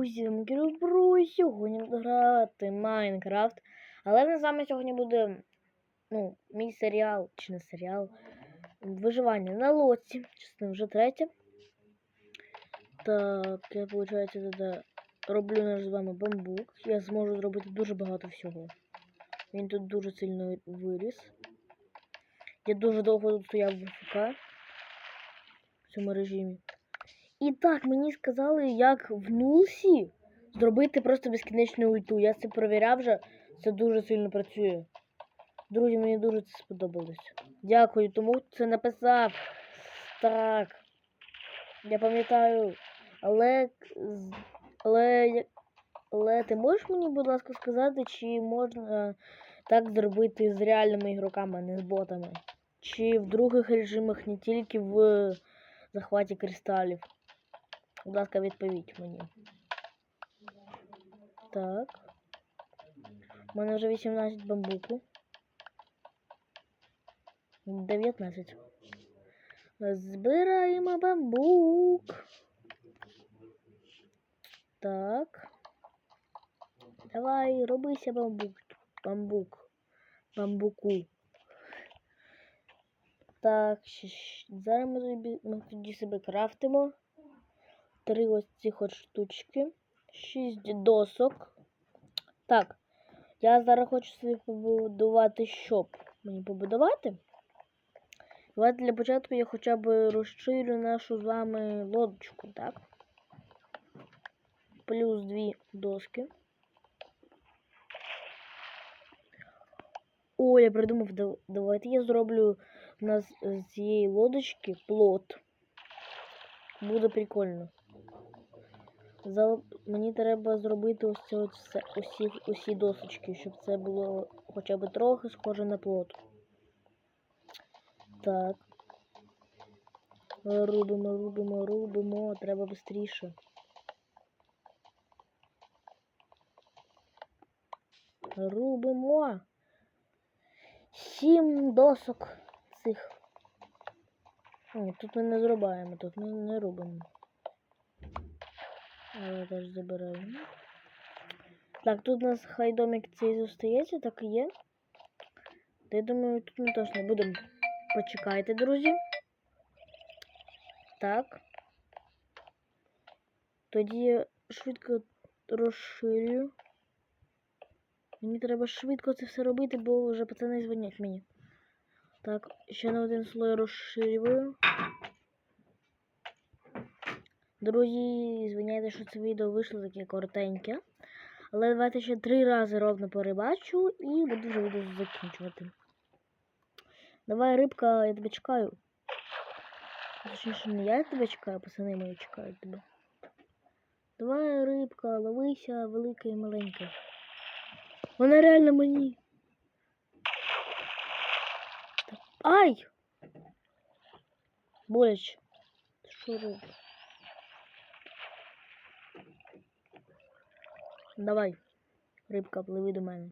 друзі, Мікробру сьогодні буду грати Майнкрафт. Але в з вами сьогодні буде ну, мій серіал, чи не серіал. Виживання на лодці. Частина вже третя. Так, я, виходить, тоді роблю наш з вами бамбук. Я зможу зробити дуже багато всього. Він тут дуже сильно виріс. Я дуже довго тут стояв в ФК в цьому режимі. І так, мені сказали, як в Нулсі зробити просто безкінечну ульту. Я це перевіряв вже, це дуже сильно працює. Друзі, мені дуже це сподобалось. Дякую, тому це написав. Так. Я пам'ятаю. Але. Але. Але ти можеш мені, будь ласка, сказати, чи можна так зробити з реальними ігроками, а не з ботами? Чи в других режимах не тільки в захваті кристалів? Будь ласка, відповідь мені. Так. У мене вже 18 бамбуку. 19. Збираємо бамбук. Так. Давай, робися бамбук. Бамбук. Бамбуку. Так, зараз ми тоді себе крафтимо. Три ось цих от штучки. Шість досок. Так. Я зараз хочу собі побудувати, щоб мені побудувати. Давайте для початку я хоча б розширю нашу з вами лодочку, так? Плюс дві доски. О, я придумав, давайте я зроблю у нас з цієї лодочки плот. Буде прикольно. Мені треба зробити ось це от все, усі, усі досочки, щоб це було хоча б трохи схоже на плот. Так. Рубимо, рубимо, рубимо, треба швидше. Рубимо. Сім досок цих. Ні, тут ми не зрубаємо, тут ми не рубимо. Але теж забираємо. Так, тут у нас хай домик цей зостається, так і є. Та я думаю, тут ми точно будемо. Почекайте, друзі. Так. Тоді я швидко розширюю. Мені треба швидко це все робити, бо вже пацани дзвонять мені. Так, ще на один слой розширюю. Друзі, звиняйте, що це відео вийшло таке коротеньке. Але давайте ще три рази ровно перебачу і буду вже відео закінчувати. Давай, рибка, я тебе чекаю. Точніше, не я тебе чекаю, пацани мої чекають тебе. Давай, рибка, ловися, велика і маленька. Вона реально мені. Ай! Боляче. Що робиш? Давай, рибка, пливи до мене.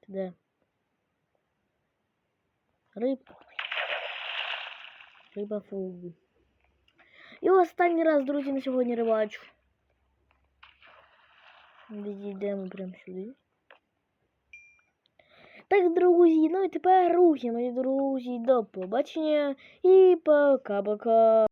Ти де? Рибка. Риба фугу. І останній раз, друзі, на сьогодні рибачу. Відійдемо прямо сюди. Так, друзі, ну і тепер рухи, мої друзі, до побачення і пока-пока.